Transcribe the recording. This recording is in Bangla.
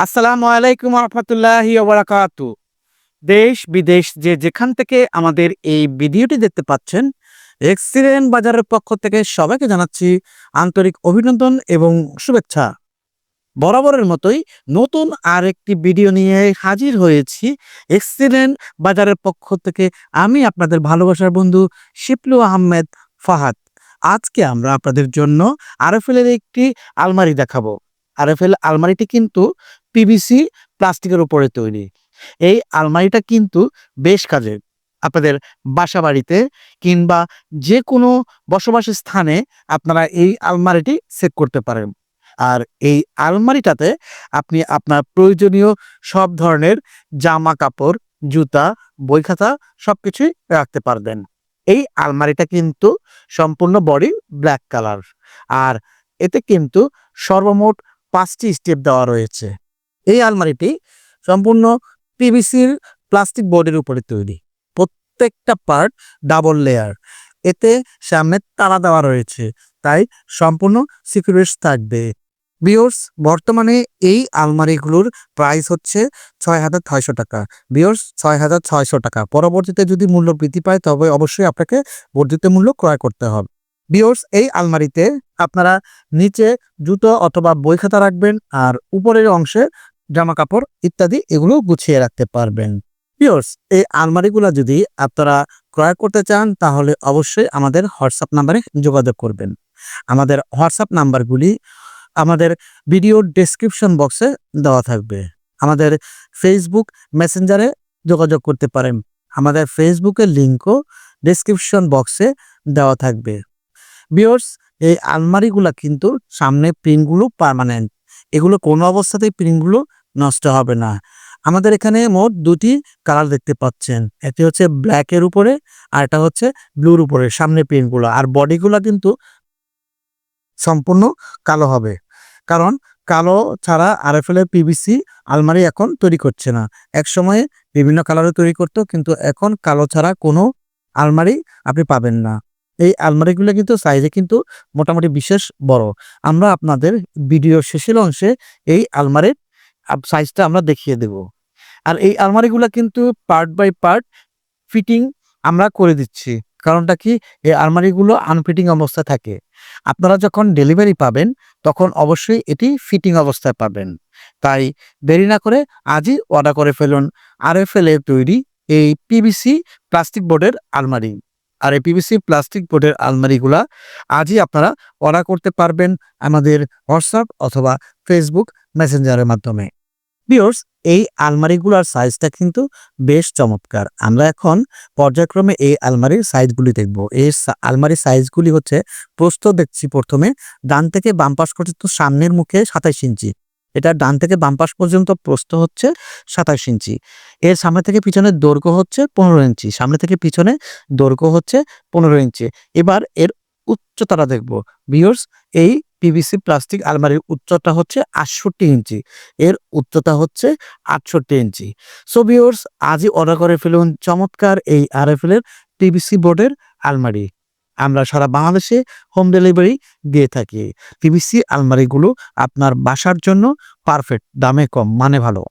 আসসালামু আলাইকুম রহমতুল্লাহি ওবরাকাতু। দেশ বিদেশ যে যেখান থেকে আমাদের এই ভিডিওটি দেখতে পাচ্ছেন এক্সিলেন্ট বাজারের পক্ষ থেকে সবাইকে জানাচ্ছি আন্তরিক অভিনন্দন এবং শুভেচ্ছা। বরাবরের মতোই নতুন আর একটি ভিডিও নিয়ে হাজির হয়েছি এক্সিলেন্ট বাজারের পক্ষ থেকে আমি আপনাদের ভালোবাসার বন্ধু শিপলু আহমেদ ফাহাদ। আজকে আমরা আপনাদের জন্য আরএফএলের একটি আলমারি দেখাবো। আরএফএল আলমারিটি কিন্তু পিভিসি প্লাস্টিকের উপরে তৈরি। এই আলমারিটা কিন্তু বেশ কাজের। আপনাদের বাসা বাড়িতে কিংবা যে কোনো বসবাসের স্থানে আপনারা এই আলমারিটি সেট করতে পারেন। আর এই আলমারিটাতে আপনি আপনার প্রয়োজনীয় সব ধরনের জামা কাপড় জুতা বই খাতা সব কিছুই রাখতে পারবেন। এই আলমারিটা কিন্তু সম্পূর্ণ বডি ব্ল্যাক কালার। আর এতে কিন্তু সর্বমোট পাঁচটি স্টেপ দেওয়া রয়েছে। এই আলমারিটি সম্পূর্ণ পিভিসির প্লাস্টিক বোর্ডের উপরে তৈরি। প্রত্যেকটা পার্ট ডাবল লেয়ার। এতে সামনে তালা দেওয়া রয়েছে। তাই সম্পূর্ণ সিকিউরিটি থাকবে। বিওর্স বর্তমানে এই আলমারিগুলোর প্রাইস হচ্ছে ছয় হাজার ছয়শো টাকা। বিওর্স ছয় হাজার ছয়শো টাকা। পরবর্তীতে যদি মূল্য বৃদ্ধি পায়, তবে অবশ্যই আপনাকে বর্ধিত মূল্য ক্রয় করতে হবে। বিওর্স এই আলমারিতে আপনারা নিচে জুতো অথবা বই খাতা রাখবেন আর উপরের অংশে জামা কাপড় ইত্যাদি এগুলো গুছিয়ে রাখতে পারবেন। পিওর্স এই আলমারিগুলো যদি আপনারা ক্রয় করতে চান, তাহলে অবশ্যই আমাদের হোয়াটসঅ্যাপ নাম্বারে যোগাযোগ করবেন। আমাদের হোয়াটসঅ্যাপ নাম্বারগুলি আমাদের ভিডিওর ডেসক্রিপশন বক্সে দেওয়া থাকবে। আমাদের ফেসবুক মেসেঞ্জারে যোগাযোগ করতে পারেন। আমাদের ফেসবুকের লিঙ্কও ডেসক্রিপশন বক্সে দেওয়া থাকবে। বিয়র্স এই আলমারিগুলা কিন্তু সামনে প্রিন্টগুলো পার্মানেন্ট এগুলো কোনো অবস্থাতেই প্রিন্টগুলো নষ্ট হবে না। আমাদের এখানে মোট দুটি কালার দেখতে পাচ্ছেন। একটি হচ্ছে ব্ল্যাকের উপরে আর এটা হচ্ছে ব্লুর উপরে, সামনে প্রিন্টগুলো আর বডিগুলো কিন্তু সম্পূর্ণ কালো হবে। কারণ কালো ছাড়া আরএফএল এর পিভিসি আলমারি এখন তৈরি করছে না। এক সময়ে বিভিন্ন কালারে তৈরি করতো, কিন্তু এখন কালো ছাড়া কোনো আলমারি আপনি পাবেন না। এই আলমারিগুলো কিন্তু সাইজে কিন্তু মোটামুটি বিশেষ বড়। আমরা আপনাদের ভিডিও শেষের অংশে এই আলমারির সাইজটা আমরা দেখিয়ে দেব। আর এই আলমারিগুলো কিন্তু পার্ট বাই পার্ট ফিটিং আমরা করে দিচ্ছি। কারণটা কি? এই আলমারিগুলো আনফিটিং অবস্থায় থাকে। আপনারা যখন ডেলিভারি পাবেন, তখন অবশ্যই এটি ফিটিং অবস্থায় পাবেন। তাই দেরি না করে আজই অর্ডার করে ফেলুন। আর এফ এল তৈরি এই পিভিসি প্লাস্টিক বোর্ডের আলমারি। আর এই পিভিসি প্লাস্টিক বোর্ডের আলমারিগুলা আজই আপনারা অর্ডার করতে পারবেন আমাদের হোয়াটসঅ্যাপ অথবা ফেসবুক মেসেঞ্জারের মাধ্যমে। বিয়র্স এই আলমারিগুলোর সাইজটা কিন্তু বেশ চমৎকার। আমরা এখন পর্যায়ক্রমে এই আলমারির সাইজগুলি দেখব। এই আলমারির সাইজগুলি হচ্ছে, প্রস্থ দেখছি প্রথমে, ডান থেকে বাম পাশ পর্যন্ত সামনের মুখে সাতাইশ ইঞ্চি। এটা ডান থেকে বাম পাশ পর্যন্ত প্রস্থ হচ্ছে সাতাইশ ইঞ্চি। এর সামনে থেকে পিছনের দৈর্ঘ্য হচ্ছে পনেরো ইঞ্চি। সামনে থেকে পিছনে দৈর্ঘ্য হচ্ছে পনেরো ইঞ্চি। এবার এর উচ্চতাটা দেখব। বিয়র্স এই পিভিসি প্লাস্টিক আলমারির উচ্চতা হচ্ছে আটষট্টি ইঞ্চি। এর উচ্চতা হচ্ছে আটষট্টি ইঞ্চি। সো আজই অর্ডার করে ফেলুন চমৎকার এই আর আরএফএল এর পিভিসি বোর্ডের আলমারি। আমরা সারা বাংলাদেশে হোম ডেলিভারি দিয়ে থাকি। পিভিসি আলমারিগুলো আপনার বাসার জন্য পারফেক্ট দামে কম মানে ভালো।